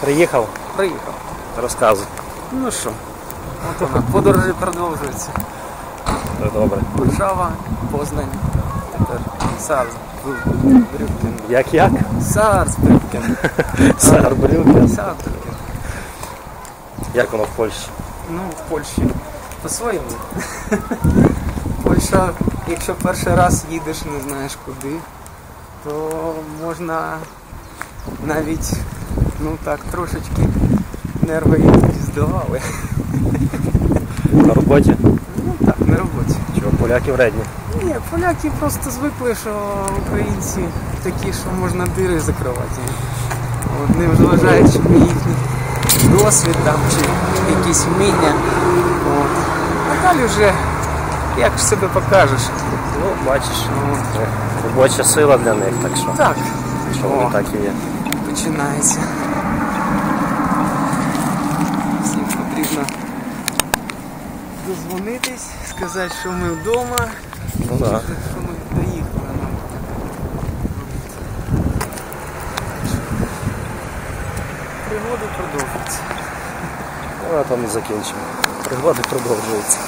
Приїхав, Приїхав. розказуй. Ну що, от вона, подорожі продовжуються. Це добре. Варшава, Познань, тепер Сарбрюкен. Як як? Сарбрюкен. Сарбрюкен. Сарбрюкен. Як воно в Польщі? Ну, в Польщі по-своєму. Польща, якщо перший раз їдеш, не знаєш куди, то можна навіть, ну так, трошечки нерви здавали. На роботі? Ну так, на роботі. Чого поляки вредні? Ні, поляки просто звикли, що українці такі, що можна дири закривати. Не вважаючи на їхній досвід там, чи якісь вміння. От. А далі вже як ж себе покажеш. Ну, бачиш, робоча сила для них, так що, Так, що вони так і є. Починається. Всім потрібно дозвонитись, сказати, що ми вдома. Ну. Да. Що ми доїхали нам. Пригоди продовжуються. Ну, а там і закінчимо. Пригоди продовжуються.